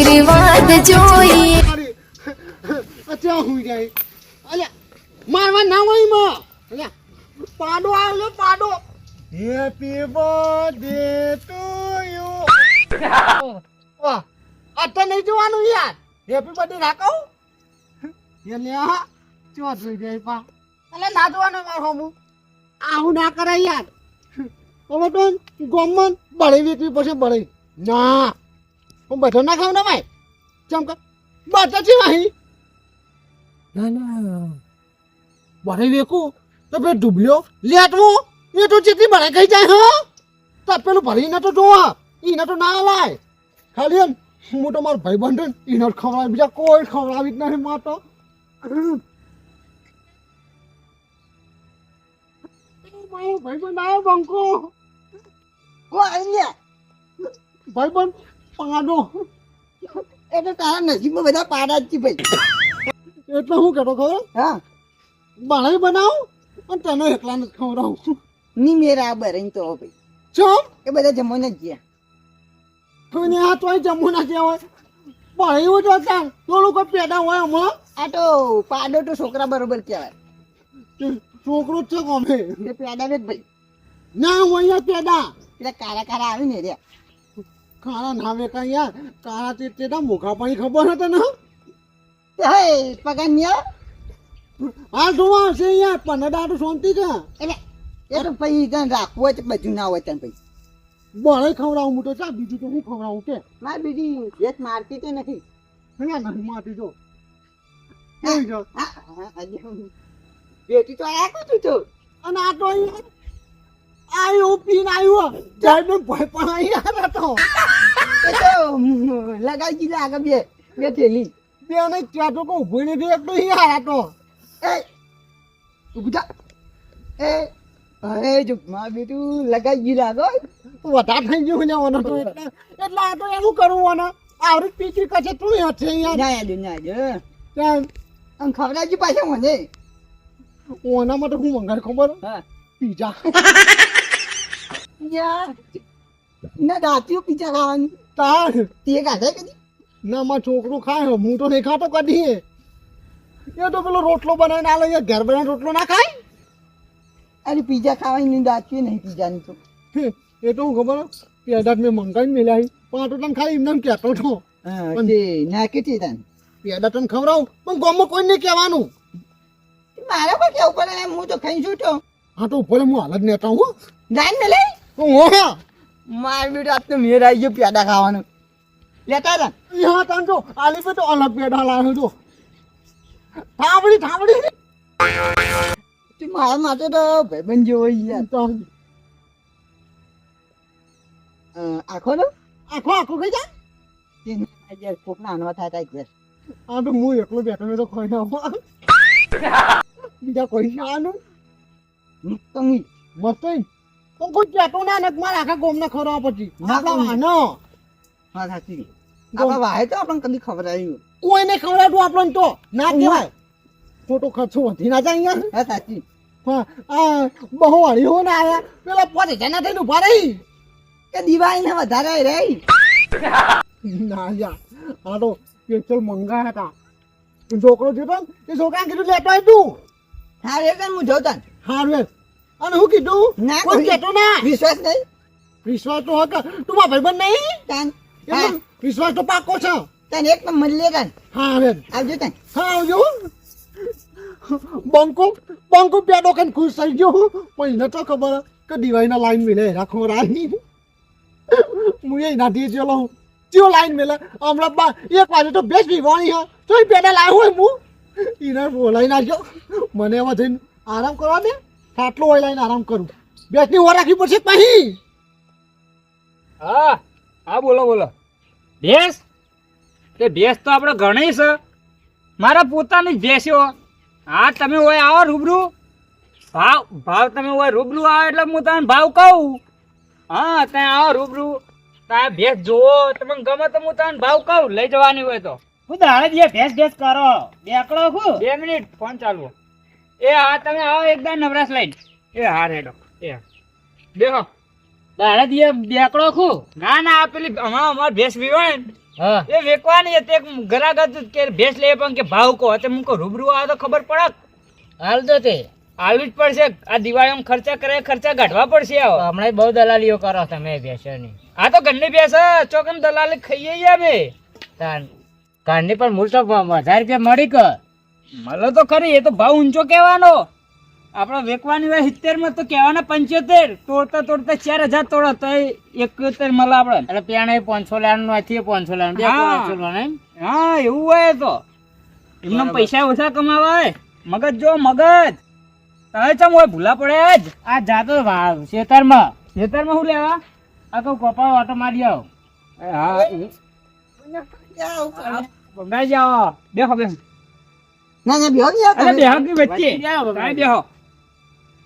આશીર્વાદ જોઈએ. અત્યારે હુઈ જાય. અલે મારવા ના હોયમાં અલે પાડો આવ્યો પાડો. હેપી બર્થડે ટુ યુ વાહ અત્યારે નહીં જોવાનું યાર. હેપી બર્થડે રાખો. એટલે હા ચો થઈ જાય પા અલે ના જોવાનું મારો હોમું. આવું ના કરે યાર. હવે ગોમન ગમન બળી વેચવી પછી બળી. ના. હું બધો ના ખાવ ને ભાઈ? ચમ કે? બધા છે ભાઈ ના ના. બળી વેકું? તો પેલો ડૂબલ્યો લેટવો એ તો જેટલી બળાઈ ગઈ જાય હા. તો પેલું ભરીને તો જોવા એને તો ના લાય ખાલી એમ હું તો મારો ભાઈ બંધ એને ખવડાવી. બીજા કોઈ ખવડાવી જ નથી માં તો મારો ભાઈ બંધ આવ્યો બંકો ભાઈ બંધ પાડો એટલે તારા નસીબમાં બધા પાડા જ છે ભાઈ. એટલે હું કહેતો ખબર? હા. બાળા બનાવું અને તને એકલા જ ખવડાવું. ની મેરા બરાઈ તો ભાઈ. ચમ? એ બધા જમવાને જ ગયા. કોઈને આ તો જમવું ના કહેવાય બળાયું તો તાર. થોડુંક જ પેદા હોય હમણાં. આ તો પાડો તો છોકરા બરોબર કહેવાય. છોકરો જ છે કોમે એ પેડા ને ભાઈ. ના હું અહીંયા પેદા. એટલે કારા કારા આવી ને રે કાળા નામે કયા યાર કાળા તે તેના મોઘા પાણી ખબર હતો ને હે પગન્યા આ જોવા હશે યાર પંદર દાડો શાંતિ છે. એટલે એ તો પછી તને રાખવું હોય તો બધું ના હોય તને ભાઈ. બળે ખવડાવું હું તો ચા બીજું તો હું ખવડાવું કે? માર બીજી એક મારતી તો નથી. અહીંયા નહીં માટી જો. છે? બેટી તો આયા કું તું તો? અને આ તો અહીંયા આવ્યો પીન આવ્યો ત્યારે ભાઈ પણ અહીંયા હતો એ તો લગાઈ દીધા આગળ બે બે થેલી. બે ને ત્યાં તો કોઈ ઊભી નથી એટલું અહીંયા હતો એ થા. એ અરે જો માર બેટું લગાઈ દીધા આગળ વધારે થઈ ગયું ને ઓનો તો એટલે એટલે આ તો એવું કરવું ને આવડી પીકી કશે તું હશે અહીંયા ના યાદ ના યાદ ત્યાં આમ ખવડાવજી પાછા મને. ઓના માટે હું મંગાડ ખબર? હા. પીઝા. યાર ના દાંતીઓ પીછા ખાવાની. તાર તે ખાધા કદી ના મારો છોકરો ખાય હું તો નહીં ખાતો કદી. એ તો પેલો રોટલો બનાવીને આલે એ ઘર બનાવીને રોટલો ના ખાય? અરે પીઝા ખાવાની દાંતીઓ નહીં પીઝાની તો. એ તો હું ખબર પેડા મેં મંગાવીને મેલાવી. પણ આ તો તને ખાલી એમને એમ કહેતો છો તે નાખે તને. પેડા તને ખવડાવું? પણ ગામમાં કોઈ નહીં કહેવાનું. મારે પણ કેવું પડે? હું તો ખાઈ છું તો. હા તો ઉપર હું હાલત નેતા હું જાય ને હું માર બેટા તો મેર આવી ગયો પેડા ખાવાનું. લેતા હતા હા તાન તો આલી પર તો અલગ પેડા લાવ્યો તો થાંભળી થાંભળી. મારા માટે તો ભાઈબંધ જેવો યાર. તો આખો ન? આખો આખો કઈ જા. કોક નાનો થાય તા ઘેર આ તો હું એકલો બેઠો મેં તો કોઈ ના બીજા કોઈ ખાવાનું મસ્ત મસ્ત હું ગુજરાતો ના નક મારા આખા ગોમ. ને ખરો પછી આપણને કદી ખબર આવ્યું કોઈને ખવડાવ્યું આપણને તો. ના કહેવાય. ખોટો ખર્ચો વધી ના જાય હા સાચી. બહુ હળીઓ ને આયા. પેલા પોતે જના થઈને ઊભા રહી. કે દિવાળી ને વધારે રહી. ના યાર આ તો પેટ્રોલ મંગા હતા. છોકરો જોતો એ છોકરા કીધું લેતો આવ્યું તું. હા રે હું જોતા હા અને હું કીધું? ના કોઈ કેતો ના. વિશ્વાસ નહીં. વિશ્વાસ તો હતો તું મારો ભાઈબંધ નહીં? તાન વિશ્વાસ તો પાકો છે. તને એક નંબર લે તને. હા હવે. આવજો તને. હા આવજો. બંકો બંકો પેડો કન ખુશ થઈ ગયો. એને તો ખબર કે દિવાળીના લાઈન મિલે. રાખો રાહી. હું એ નાથી ચલો હું. ચિયો લાઈન મિલે? હમણાં બા એક વાગે તો બેસ પીવાની હા. તો તોય પેડા લાવ્યો હોય હું. એને બોલાવી નાખ્યો. મને એમાં જઈને આરામ કરવા દે. ખાટલો હોય લાઈને આરામ કરું. બેસની ઓર રાખવી પડશે પછી હા હા બોલો બોલો. ભેંસ? તે ભેંસ તો આપણે ઘણી છે. મારા પોતાની ભેંસ્યો હા તમે હોય આવો રૂબરૂ. ભાવ ભાવ તમે હોય રૂબરૂ આવો એટલે હું તમને ભાવ કહું. હા ત્યાં આવો રૂબરૂ. ત્યાં ભેંસ જોવો તમને ગમે તો હું તમને ભાવ કહું. લઈ જવાની હોય તો. હું દાડે જે ભેંસ ભેંસ કરો. બેકડો હું. બે મિનિટ ફોન ચાલુ. એ હા તમે આવો એકદમ નવરાશ લઈને. એ હા રેડો. એ. બેહો. દાડે જે બેકડો ખુ. ના ના આ પેલી અમાર અમાર ભેંસ વીવાય ને. એ વેકવાની હતી એક ગરાગત કે ભેંસ લે પણ કે ભાવ કહો તો હું રૂબરૂ આવે તો ખબર પડે. હાલ તો તે. આલવી જ પડશે. આ દિવાળીમાં ખર્ચા કરે ખર્ચા કાઢવા પડશે આવો. હમણાં બહુ દલાલીઓ કરો તમે ભેંસોની. આ તો ઘરની ભેંસ ચોકમ દલાલી ખાઈએ અમે. કાંડી પણ મૂળ તો હજાર રૂપિયા મળી કે મળે તો ખરી એ તો ભાવ ઊંચો કહેવાનો. આપણે વેકવાની હોય સિત્તેરમાં તો કહેવાના પંચોતેર. તોડતા તોડતા ચાર હજાર તોડો તો એકોતેર મળે આપણે. એટલે પેણા પાંચસો લેવાનું નથી પાંચસો લેવાનું હા. એવું હોય તો. એમને પૈસા ઓછા કમાવા હોય મગજ જો મગજ. તમે ચમ હોય ભૂલા પડે જ. આ જાતો વા- ખેતરમાં. ખેતરમાં શું લેવા? આ કહું કપાળ ઓટો મારી આવો. હા બંગાઈ જાઓ. દેખો બેહો. ના ના બેહો ને અરે બેહો કે વચ્ચે વચ્ચે. બેહો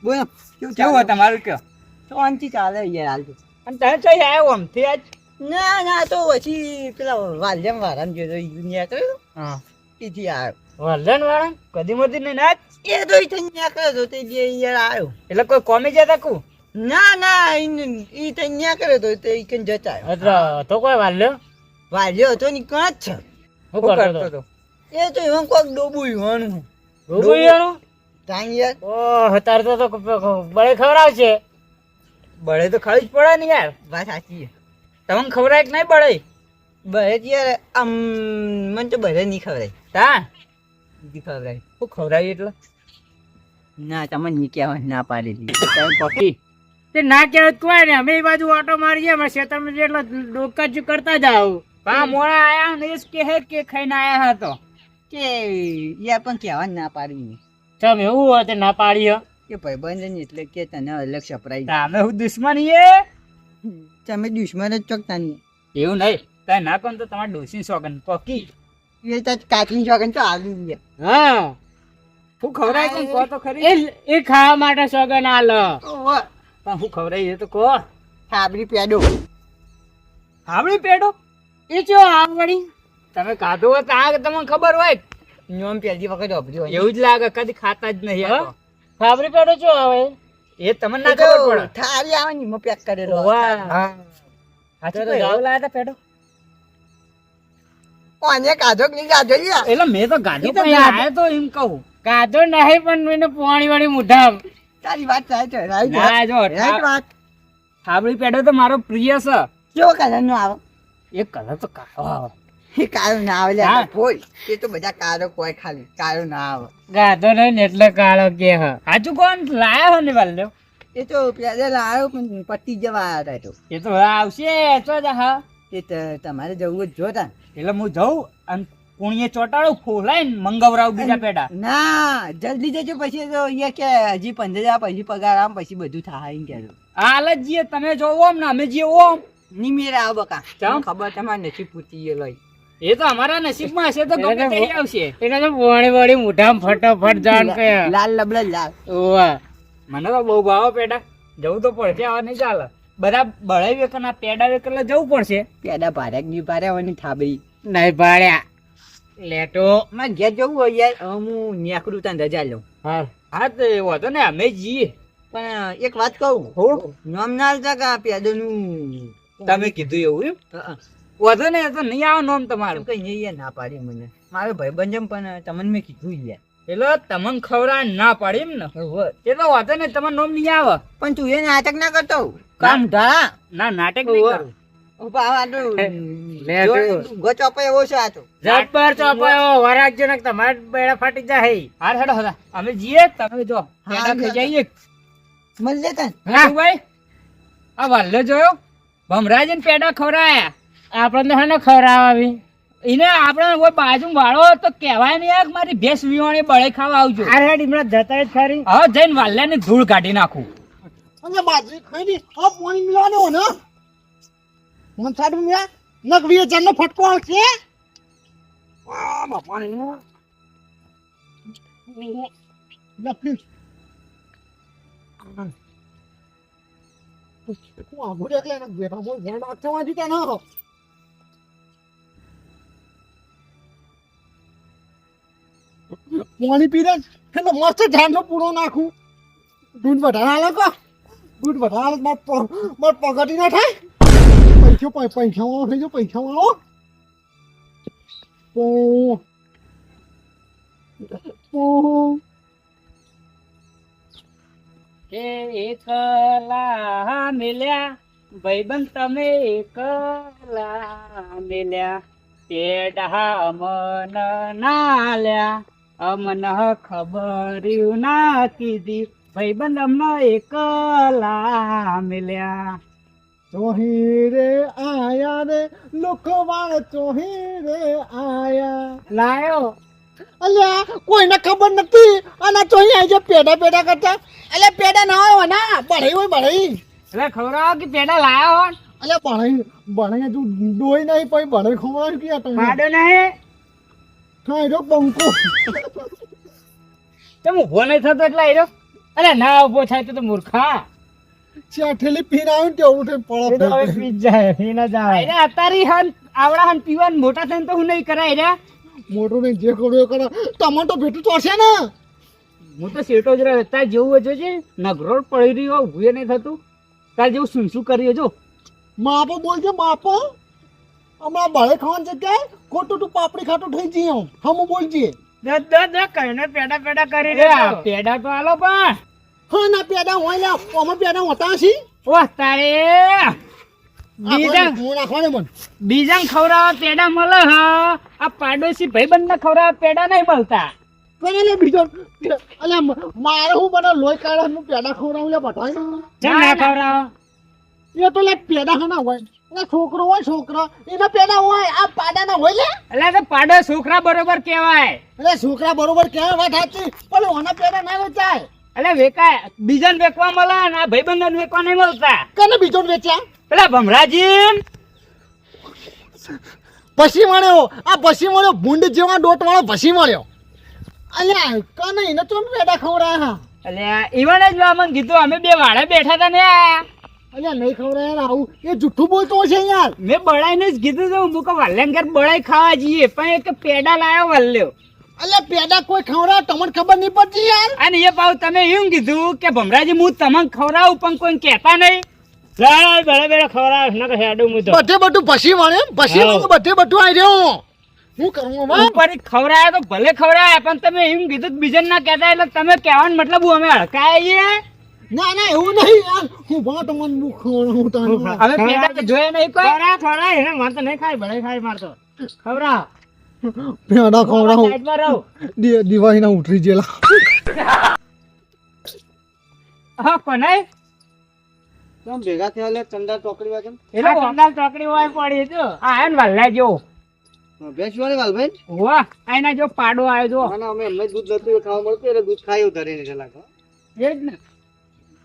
બોલો કેવું કેવું તમારું કયો? શાંતિ ચાલે યાર હાલ તો. અને તમે ચોઈ આવ્યો આમથી આજ? ના ના તો પછી પેલા વાલ્યમ દુનિયા કર્યો. હા. તેથી આવ્યો વાળા કદી મધી નહીં ના એ તો થઈ કર્યો તો તે જે યાર આવ્યો એટલે કોઈ કોમી જતા કુ? ના ના ઈ તો ન્યા કર્યો તો તે ઈ કન જતા તો કોઈ વાલ્યો વાલ્યો તો ની કાં જ છે. શું કરતો હતો. એ તો એમાં કોક ડોબું હોવાનું ડૂબુયાનું? તાંગ યાર ઓ તાર તો તો બળે ખવડાવશે. બળે તો ખાવી જ પડે ને યાર. વાત સાચી તમને ખવડાય કે નહીં બળે? બળે યાર આમ મને તો બળે નહીં ખવડાય. તા બીજી ખવડાય. શું ખવડાવી એટલે? ના તમે નહીં કહેવાય ના પાડેલી. તમે પકી તે ના કહેવાય તો કોઈ ને અમે એ બાજુ ઓટો મારીએ અમે તમે એટલે ડોકા જ કરતા જાવ પા મોડા આયા ને એ કે હે કે ખાઈને આયા હતો. કે યાર પણ કહેવા ના પાડી. તમે એવું હોય તે ના પાડીએ કે ભાઈબંધ એટલે કે તને અલગ સપરાઈ તમે હું દુશ્મની એ તમે દુશ્મન જ ચોકતા નહીં એવું નહીં. તમે ના કહો તો તમારે ડોસી સોગન પકી. એ તો કાચની ચોકન તો આવી ગયા હા. હું ખવરાય કે કહો તો ખરી. એ ખાવા માટે સોગન આલ. પણ હું ખવરાય એ તો કહો. હાબડી પેડો. હાબડી પેડો? એ ચો આવડી તમે ખાધો હોય તો આ તમને ખબર હોય. નોમ પહેલી વખત વાપર્યો એવું જ લાગે કદી ખાતા જ નહીં તો. ફાબરી પેડો છો આવે એ તમને ના ખબર પડે. થાળી આવે ને પેક કરેલો. વાહ. હા. સાચું કહ્યું, એવું લાયા તા પેડો કોને કાધો કે કાધો લ્યા. એટલે મેં તો ગાડી તો ઈ તો તો એમ કહું. કાધો નહીં પણ એને પોણી વાળી મુઠામ તારી વાત થાય છે રાઈટ ના જો રાઈટ વાત. ફાબરી પેડો તો મારો પ્રિય છે. કેવો કલર નો આવે? એક કલર તો કાળો આવે. એ કાળો ના આવે લે હા. ફોલ એ તો બધા કાળો કોઈ ખાલી કાળો ના આવે. ગાધો નહીં ને એટલે કાળો કે હ. સાચું કોણ લાયા હો ને વાલ્યો એ તો પેલા લાવ્યો પણ પતી જવા આવ્યા હતા એ તો. તો હવે આવશે ચો જ હા. એ ત- તમારે જવું જ જોતા એટલે હું જઉં અને કુણીએ ચોટાડું ફોલાઈને મંગવરાવ બીજા પેડા. ના જલ્દી જજો પછી તો અહીંયા કે હજી પંદર હજાર પછી પગાર આમ પછી બધું થાય એમ કહેજો. હાલ જ જઈએ તમે જોવો આમ ને અમે જઈએ ઓમ. નિમેર આવો બકા. ચમ? ખબર તમારે નથી પૂછી એ લઈ. એ તો અમારા નસીબમાં હશે તો ગમે તે આવશે. એને તો પોણી વાળી મુઠામ ફટાફટ જાણ કે લાલ લબલ લાલ. ઓવા મને તો બહુ ભાવ પેડા. જવું તો પડશે હવે નહીં ચાલે. બધા બળાઈ વેકન આ પેડા વેકન જવું પડશે. પેડા ભારે ની ભારે આવવાની થાબી નહીં ભાડ્યા. લેટો. મારે ઘેર જવું હોય યાર. હું નેકરું ત્યાં રજા લઉં. હા હા તો એવો વાંધો ને અમે જઈએ. પણ એક વાત કહું. હો. નામ ના કે આ પેડોનું તમે કીધું એવું એમ? હા, વાંધો ને તો નહીં આવો નોમ તમારું. કઈ નહીં યાર ના પાડી મને. મારે ભાઈ જેમ પણ તમને મેં કીધું યાર. એટલે તમને ખવરા ના પાડી એમ ને? હોવે. એ તો વાંધો ને તમારું નોમ નહીં આવે. પણ તું એ નાટક ના કરતો? કામ ઢાળા ના નાટક નહીં કરું. અમે જઈએ. તમે જો જઈએ. જોયો? ભમરાજન પેડા ખવડાયા. આપણને હે ને ખવડાવી એને આપણે કોઈ બાજુ વાળો તો કહેવાય નહીં યાર કે મારી ભેંસ વિવાણી બળે ખાવા આવજો. અરે હેડ હમણાં જતા જ ખરી. હવે જઈને વાલ્યાની ધૂળ કાઢી નાખું. અને બાજરી ખાઈ ની આ પાણી મિલાવાનો હો ને. મન સાડ મિલા નક વીએ જણનો ફટકો આવશે. આ બાપા ને. લપી હું. આગળ એટલે એને બેઠા બોલ ધ્યાન રાખતો માં જીતા ના? પાણી પીને એટલે મસ્ત ધ્યાન પૂરો નાખું. દૂધ વધારા કો? દૂધ વધારા માર પ- માર ના થાય? પૈસો પૈસા વાળો થઈ ગયો, પૈસા વાળો. કે એકલા મેલ્યા, ભાઈબંધ તમે એકલા મેલ્યા પેડા અમન ના લ્યા. અમન ખબર ના કીધી ભાઈબંધ અમને એકલા મિલ્યા. ચોહી રે આયા રે લુખવાળ ચોહી રે આયા. લાયો. અલ્યા કોઈને ખબર નથી? અને ચોહી આવી જાય પેડા પેડા કરતા. એટલે પેડા ના હોય ના બળાઈ હોય બળાઈ. એટલે ખવડાવો કે પેડા લાયા હોય અલ્યા ભણાઈ ભણાઈ તું ડોઈ નહીં પછી બળાઈ ખબર કે તમે? પાડો નહીં. રહ્યો બંકો તેમ ઊભો નહીં થતો એટલે આયરો? અરે ના ઊભો થાય તો તો મૂર્ખા. ચાઠેલી પીન આવ્યું ને તેવું થઈને પડો તો હવે પી જાય પી જાય. અરે અતારી હન આવડા હન પીવાન મોટા થઈને તો હું નહીં કરાય રે મોટું નહીં જે કરું એ કરો તમને તો ભેટું તો છે ને? હું તો સેટો જ રહ્યો તાર જેવું હજુ છે નગરોડ પડી રહ્યો ઊભું નહીં થતું. તાર જેવું શું શું કર્યું જો. માપો બોલજો માપો. હમણાં બળે છે કે ખોટું તું પાપડી ખાટું થઈ જઈએ હમ બોલજે. દસ દસ દસ પેડા પેડા કરી એ પેડા તો આલો પણ. હા ના પેડા હોય લે અમે પેડા હોતા હશી. ઓહ તારે. બીજા હું નાખવાને બીજા ખવડાવવા પેડા મળે હા. આ પાડોશી ભાઈબંધ ને ખવડાવવા પેડા નહીં મળતા. પણ બીજો? અલે મારે હું બધા લોહી કાઢે હું પેડા ખવડાવું લે ના ખવડાવો? એ તો લે પેડા ખાના હોય. છોકરો હોય છોકરો એના પેલા હોય આ પાડા ના હોય લે. એટલે તો પાડો છોકરા બરોબર કહેવાય. એટલે છોકરા બરોબર કહેવાય વાત સાચી. પણ ઓના પેલા ના વેચાય. એટલે વેકાય બીજાને વેકવા મળે ને આ ભાઈબંધને વેકવા નહીં મળતા. કને બીજો ને વેચ્યા? પેલા ભમરાજી પછી મળ્યો. આ પછી મળ્યો ભૂંડ જેવા ડોટ વાળો પછી મળ્યો. અલ્યા કને એને તો પેડા ખવડાયા? હા એટલે ઈવને જ મને કીધું અમે બે વાળા બેઠા હતા ને અલ્યા નહીં ખવડાયા ને આવું. એ જુઠ્ઠું બોલતો હશે યાર. મેં બળાઈને જ કીધું હતું હું કહું વાલ્યાને બળાઈ ખાવા જઈએ. પણ એક પેડા લાયો વાલ્યો. અલ્યા પેડા કોઈ ખવડાવે તમને ખબર નહીં પડતી યાર? અને એ પાછું તમે એમ કીધું કે ભમરાજી હું તમને ખવડાવું પણ કોઈ કહેતા નહીં. હેડું હું તો. બધે બધું પછી હા. બધે બધું આવી રહ્યો હું. કરું હવે ઉપર ખવડાયા તો ભલે ખવડાયા પણ તમે એમ કીધું બીજા બીજાને ના કહેતા એટલે તમે કહેવાનો મતલબ હું અમે હડકાઈએ ના ના એવું નહીં યાર હું ભાટ મન મુખણ હું ખવડાવું તને પેડા કે જોયા નહીં કોઈ. ખવડાવ ખવડાવ એને માર તો નહીં ખાય ભલે ખાય માર તો. ખવરા. પેડા ખવડાવું. સાઈડમાં રહો. દી- દિવાળીના ઉતરી જેલા હા કોને? કેમ ભેગા થયા લે ચંદા ટોકડી વાગે એટલે ચંદા ટોકડી હોય પડી જો આ એન વાલ વાલ્યા જો ભેંસ વાળી વાલભાઈ વાહ આના જો પાડો આવ્યો જો. ના ના અમે એમને દૂધ નતું ખાવા મળતું એટલે દૂધ ખાયો ધરીને લાગે એ જ ને.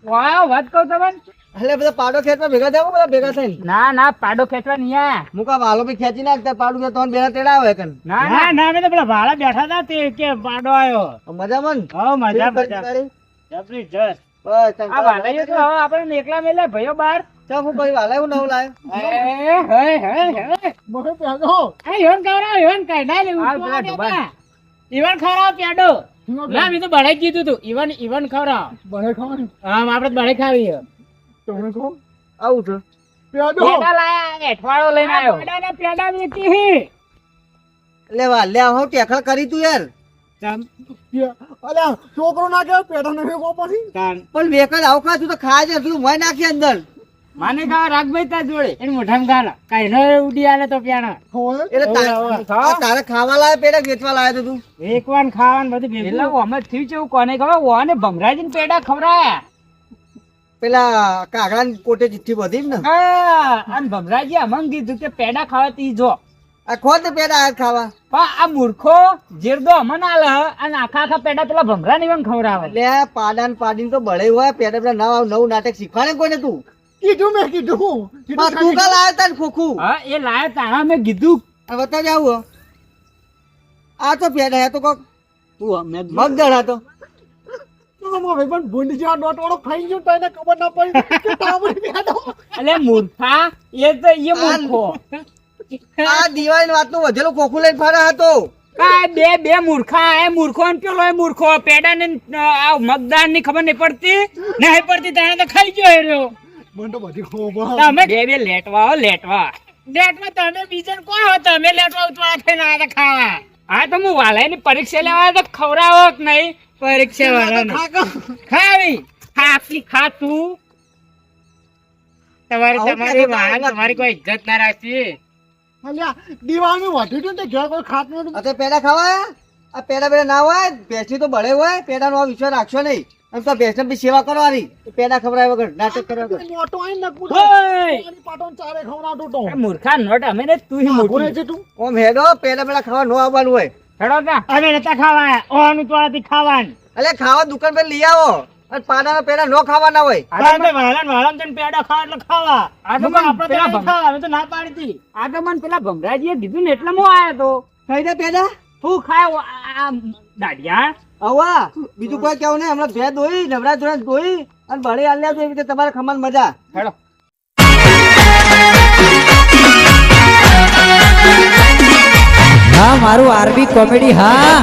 વાહ વાત કહું તમને? એટલે બધા પાડો ખેતમાં ભેગા થયા બધા ભેગા થઈને. ના ના પાડો ખેંચવા નહીં આયા મુકા વાલો બી ખેંચી નાખતા પાડું તો તમને બેના તેડા આવે કન. ના ના. ના ના તો પેલા ભાડા બેઠા હતા તે કે પાડો આવ્યો મજામાં ને? હો મજા મજા. તારી? જબરજસ્ત બસ આ વાલાઈઓ તો હવે આપણે એકલા મેલે ભાઈઓ બાર. ચાલ હું કઈ વાલા એવું નવું લાવ્યો? હે હે હે પેડો આ ઈવન ખરાબ ઈવન કઈ ના લેવું આ પેલા ઢોબા. ઈવન ખવડાવ પેડો ના મેં તો બળે કીધું તું. ઈવન ઈવન ખવડાવ. બને ખાવાની? હા આપણે બળે ખાવી તમે કહો. આવું છે. પેડો પેડા લાયા એઠવાળો લઈને આવ્યો. આવ્યો પેડાના પેડા વેચી હે લેવા લે હો ટેકલ કરી તું યાર. છોકરો ના કે પેડો ને ભેગો પછી પણ વેકલ આવું ખા તું તો ખાય છે તું મોય નાખી અંદર. માને ખાવા રાગભાઈ તા જોડે. એને મોઢામાં ગાલા. કઈ ન ઉડી આલે તો પ્યાણા. એટલે તારે ખાવા લાય પેડા વેચવા લાય તો તું? એકવાન ખાવાન બધું એટલે અમે થયું છે કોને ખબર? ઓને ભમરાજીને પેડા ખવરાયા પેલા કાગડા કોટે ચિઠ્ઠી બધી ને? હા અને ભમરાજી અમંગ કીધું કે પેડા ખાવા તી જો. આ ખોદ ને પેડા આ ખાવા. પણ આ મૂર્ખો જેરદો અમન આલે અને આખા આખા પેડા પેલા ભમરાને પણ ખવડાવે. એટલે પાડા પાડાન પાડીને તો બળે હોય પેડા પેલા નવા નવું નાટક શીખવાડે કોઈને તું? કીધું મેં કીધું કીધું પણ તું કા લાવે તાર ખોખું. હા એ લાયા તારા મેં કીધું. બતા જાવ આ તો પેડા તો કોક તું મેં મગ તો પણ ભૂંડ જેવા ડોટ વાળો ખાઈ ગયો તો એને ખબર ના પડી કે તાવડી પેડો એટલે મૂર્ખા એ તો એ મૂર્ખો. આ દિવાળી વાતનું વધેલું ખોખું લઈને ફરે હતો. આ બે બે મૂર્ખા એ મૂર્ખો ને પેલો એ મૂર્ખો. પેડા ને આ મગદારની ખબર નહીં પડતી? નહીં પડતી તાણે તો ખાઈ ગયો એ રહ્યો. મને તો બધી ખબર તમે બે બે લેટવા હો લેટવા. લેટવા તમે બીજન કો હો તમે લેટવા ઉતવા થઈને તા ખાવા આ તો હું વાલાની પરીક્ષા લેવા તો ખવરાવો કે નહીં? પરીક્ષા વાળાને. ખાવી. ખાસી ખા તું તમારે તમારી વાત તમારી કોઈ ઇજ્જત ના રાખતી અલ્યા દિવાળનું વધ્યું હતું ને ઘેર કોઈ ખાતું નહોતું આ પેડા ખાવા? આ પેડા પેડા ના હોય? બેસી તો બળે હોય. પેડાનો નો વિશ્વાસ રાખશો નહીં. આમ તો ભેંસને બી સેવા કરવાની. પેડા ખવડાવ્યા વગર નાટક કરવા વગર. મોટો આઈને નકું ઓય! પાટો ચારે ખવડાવતો તો એ મૂર્ખા નોટ અમે ને તું હી કોને છે તું ઓમ હેડો પેડા પેડા ખાવા નો આવવાનું હોય. હેડો ના અમે નતા ખાવા ઓનું તોળાથી ખાવાનું. અલે ખાવા દુકાન પર લઈ આવો. અને પાડાના પેડા ન ખાવાના હોય. આ તો તમે વાળા ને વાળા ને પેડા ખાવા એટલે ખાવા. આ તો આપણે પેલા ખાવા અમે તો ના પાડી હતી. આ તો મને પેલા ભમરાજીએ કીધું ને એટલે હું આયો તો. ખાઈ દે પેડા તું ખાય આ- આ દાઢિયા. હવા બીજું કોઈ કેવું નહીં હમણાં ભેદ દોઈ નવરા ધોરણ દોઈ અને ભણી આલ્યા તો એવી રીતે તમારે ખમણ મજા. હેડો. હા મારું આરબી કોમેડી હા.